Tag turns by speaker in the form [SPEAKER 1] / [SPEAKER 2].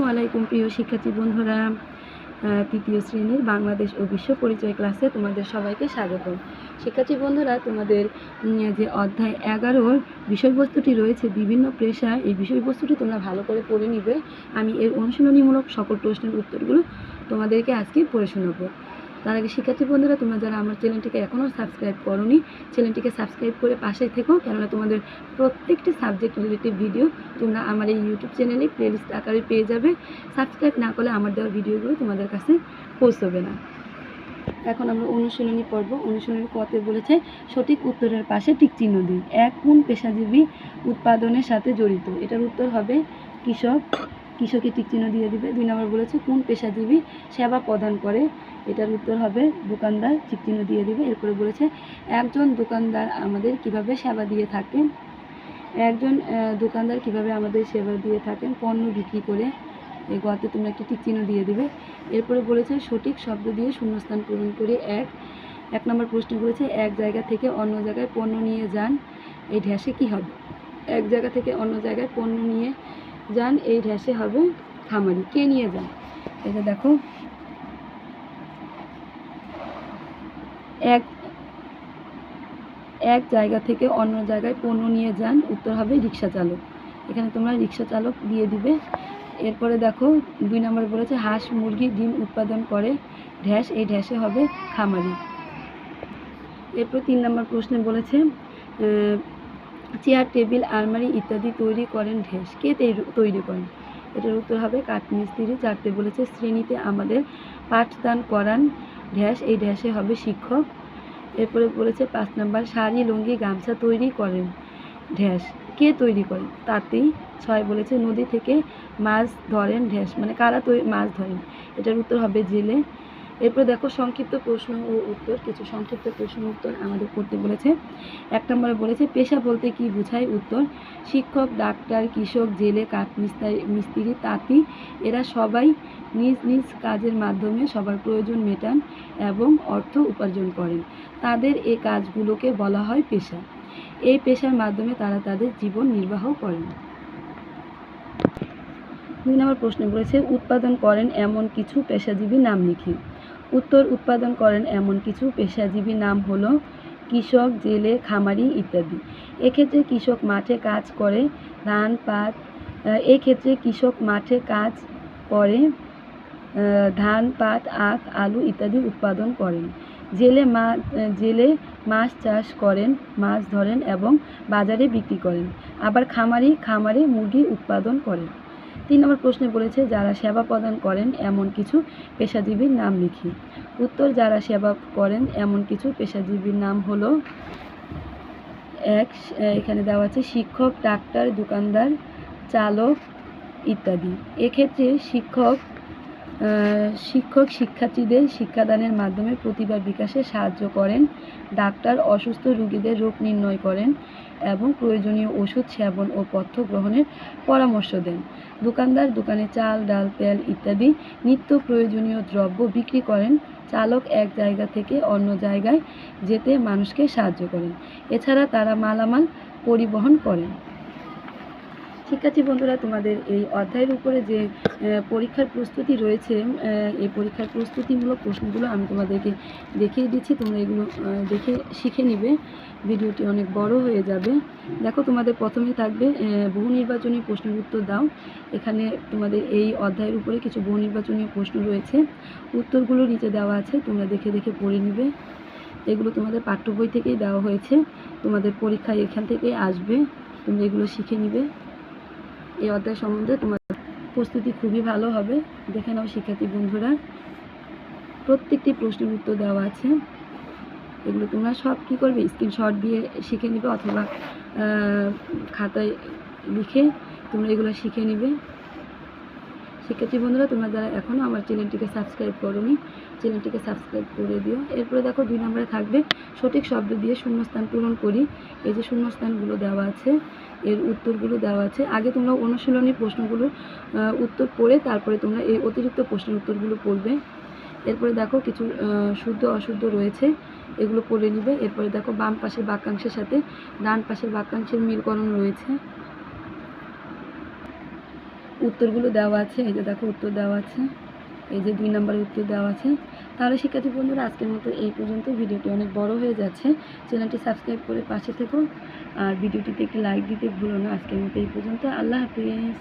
[SPEAKER 1] আসসালামু আলাইকুম, প্রিয় শিক্ষার্থী বন্ধুরা। তৃতীয় শ্রেণির বাংলাদেশ ও বিশ্ব পরিচয় ক্লাসে তোমাদের সবাইকে স্বাগত। শিক্ষার্থী বন্ধুরা, তোমাদের যে অধ্যায় এগারোর বিষয়বস্তুটি রয়েছে, বিভিন্ন পেশা এই বিষয়বস্তুটি তোমরা ভালো করে পড়ে নিবে। আমি এর অনুশীলনীমূলক সকল প্রশ্নের উত্তরগুলো তোমাদেরকে আজকে পড়ে শোনাবো। তার আগে শিক্ষার্থী বন্ধুরা, তোমরা যারা আমার চ্যানেলটিকে এখনও সাবস্ক্রাইব করোনি, চ্যানেলটিকে সাবস্ক্রাইব করে পাশে থেকো, কেননা তোমাদের প্রত্যেকটি সাবজেক্ট রিলেটিভ ভিডিও তোমরা আমার এই ইউটিউব চ্যানেলে প্লেলিস্ট আকারে পেয়ে যাবে। সাবস্ক্রাইব না করলে আমার দেওয়া ভিডিওগুলো তোমাদের কাছে পৌঁছবে না। এখন আমরা অনুশীলনী পর্ব অনুশীলনী কতে বলেছে, সঠিক উত্তরের পাশে টিক চিহ্ন দিই। এক কোন পেশাজীবী উৎপাদনের সাথে জড়িত। এটার উত্তর হবে কৃষক কৃষকে টিক চিহ্ন দিয়ে দিবে। দুই নম্বর বলেছে, কোন পেশাজীবী সেবা প্রদান করে? এটার উত্তর হবে, দোকানদার টিক চিহ্ন দিয়ে দিবে। এরপরে বলেছে, একজন দোকানদার আমাদের কীভাবে সেবা দিয়ে থাকেন? একজন দোকানদার কীভাবে আমাদের সেবা দিয়ে থাকেন? পণ্য বিক্রি করে এই গতে তোমরা একটি টিক চিহ্ন দিয়ে দিবে। এরপরে বলেছে, সঠিক শব্দ দিয়ে শূন্যস্থান পূরণ করে এক এক নম্বর প্রশ্ন বলেছে, এক জায়গা থেকে অন্য জায়গায় পণ্য নিয়ে যান, এই ঢ্যাসে কি হবে? এক জায়গা থেকে অন্য জায়গায় পণ্য নিয়ে যান, এই ঢ্যাসে হবে খামারি। কে নিয়ে যান? এটা দেখো। এক এক জায়গা থেকে অন্য জায়গায় পণ্য নিয়ে যান, উত্তর হবে রিক্সা চালক। এখানে তোমরা রিক্সা চালক দিয়ে দিবে। এরপরে দেখো, দুই নম্বর বলেছে, হাঁস, মুরগি, ডিম উৎপাদন করে ঢ্যাস, এই ঢ্যাসে হবে খামারি। এরপর তিন নম্বর প্রশ্নে বলেছে চেয়ার, টেবিল, আলমারি ইত্যাদি তৈরি করেন ঢ্যাস কে তৈরি- করেন। এটার উত্তর হবে কাঠমিস্ত্রি, চারটে বলেছে, শ্রেণীতে আমাদের পাঠদান করান ঢ্যাস এই ঢ্যাসে হবে শিক্ষক। এরপরে বলেছে, পাঁচ নাম্বার, শাড়ি, লুঙ্গি, গামছা তৈরি করেন ঢ্যাস কে তৈরি করেন? তাতেই ছয় বলেছে, নদী থেকে মাছ ধরেন ঢ্যাস মানে কারা মাছ ধরেন? এটার উত্তর হবে জেলে। এরপর দেখো সংক্ষিপ্ত প্রশ্ন ও উত্তর, কিছু সংক্ষিপ্ত প্রশ্ন উত্তর আমাদের করতে বলেছে। এক নম্বরে বলেছে, পেশা বলতে কি বোঝায়? উত্তর, শিক্ষক, ডাক্তার, কৃষক, জেলে কাঠ মিস্ত্রি মিস্ত্রি তাঁতি, এরা সবাই নিজ নিজ কাজের মাধ্যমে সবার প্রয়োজন মেটান এবং অর্থ উপার্জন করেন। তাদের এই কাজগুলোকে বলা হয় পেশা। এই পেশার মাধ্যমে তারা তাদের জীবন নির্বাহ করেন। দুই নম্বর প্রশ্ন বলেছে, উৎপাদন করেন এমন কিছু পেশাজীবী নাম লিখি। উত্তর উৎপাদন করেন এমন কিছু পেশাজীবী নাম হলো কৃষক, জেলে, খামারি ইত্যাদি। এক্ষেত্রে কৃষক মাঠে কাজ করে, ধান, পাট এই কৃষক মাঠে কাজ করে ধান, পাট, আখ, আলু ইত্যাদি উৎপাদন করেন। জেলে মা, জেলে মাছ চাষ করেন, মাছ ধরেন এবং বাজারে বিক্রি করেন। আবার খামারি, খামারে মুরগি উৎপাদন করেন। তিন নম্বর প্রশ্নে বলেছে, যারা সেবা প্রদান করেন এমন কিছু পেশাজীবীর নাম লিখি। উত্তর, যারা সেবা করেন এমন কিছু পেশাজীবীর নাম হলো এক এখানে দেওয়া আছে, শিক্ষক, ডাক্তার, দোকানদার, চালক ইত্যাদি। এক্ষেত্রে শিক্ষক শিক্ষক শিক্ষার্থীদের শিক্ষাদানের মাধ্যমে প্রতিভা বিকাশে সাহায্য করেন, ডাক্তার অসুস্থ রোগীদের রোগ নির্ণয় করেন এবং প্রয়োজনীয় ওষুধ সেবন ও পথ্য গ্রহণের পরামর্শ দেন। দোকানদার দোকানে চাল, ডাল, তেল ইত্যাদি নিত্য প্রয়োজনীয় দ্রব্য বিক্রি করেন। চালক এক জায়গা থেকে অন্য জায়গায় যেতে মানুষকে সাহায্য করেন। এছাড়া তারা মালামাল পরিবহন করেন। শিক্ষার্থী বন্ধুরা, তোমাদের এই অধ্যায়ের উপরে যে পরীক্ষার প্রস্তুতি রয়েছে এই পরীক্ষার প্রস্তুতিমূলক প্রশ্নগুলো আমি তোমাদেরকে দেখিয়ে দিচ্ছি, তোমরা এগুলো দেখে শিখে নিবে, ভিডিওটি অনেক বড় হয়ে যাবে। দেখো, তোমাদের প্রথমে থাকবে বহু নির্বাচনী প্রশ্নের উত্তর দাও। এখানে তোমাদের এই অধ্যায়ের উপরে কিছু বহু নির্বাচনী প্রশ্ন রয়েছে। উত্তরগুলো নিচে দেওয়া আছে, তোমরা দেখে দেখে পড়ে নিবে। এগুলো তোমাদের পাঠ্য বই থেকেই দেওয়া হয়েছে, তোমাদের পরীক্ষায় এখান থেকেই আসবে, তোমরা এগুলো শিখে নিবে। এই অধ্যায় সম্বন্ধে তোমার প্রস্তুতি খুবই ভালো হবে। দেখে নাও শিক্ষার্থী বন্ধুরা। প্রত্যেকটি প্রশ্নের উত্তর দেওয়া আছে। এগুলো তোমরা সব কী করবে? স্ক্রিনশট দিয়ে শিখে নিবে অথবা খাতায় লিখে তোমরা এগুলো শিখে নিবে। শিক্ষার্থী বন্ধুরা, তোমরা যারা এখনও আমার চ্যানেলটিকে সাবস্ক্রাইব করোনি, চ্যানেলটিকে সাবস্ক্রাইব করে দিও। এরপরে দেখো দুই নম্বরে থাকবে, সঠিক শব্দ দিয়ে শূন্যস্থান পূরণ করি। এই যে শূন্যস্থানগুলো দেওয়া আছে, এর উত্তরগুলো দেওয়া আছে। আগে তোমরা অনুশীলনী প্রশ্নগুলো উত্তর পড়ে তারপরে তোমরা এই অতিরিক্ত প্রশ্নের উত্তরগুলো পড়বে। এরপরে দেখো কিছু শুদ্ধ অশুদ্ধ রয়েছে, এগুলো পড়ে নিবে। এরপরে দেখো বাম পাশের বাক্যাংশের সাথে ডান পাশের বাক্যাংশের মিলকরণ রয়েছে। উত্তরগুলো দেওয়া আছে, এই যে দেখো উত্তর দেওয়া আছে, এই যে দুই নম্বরের উত্তর দেওয়া আছে। তাহলে শিক্ষার্থী বন্ধুরা, আজকের মতো এই পর্যন্ত। ভিডিওটি অনেক বড় হয়ে যাচ্ছে। চ্যানেলটি সাবস্ক্রাইব করে পাশে থেকো। আর ভিডিওটিতে একটি লাইক দিতে ভুলো না। আজকের মতো এই পর্যন্ত। আল্লাহ হাফিজ।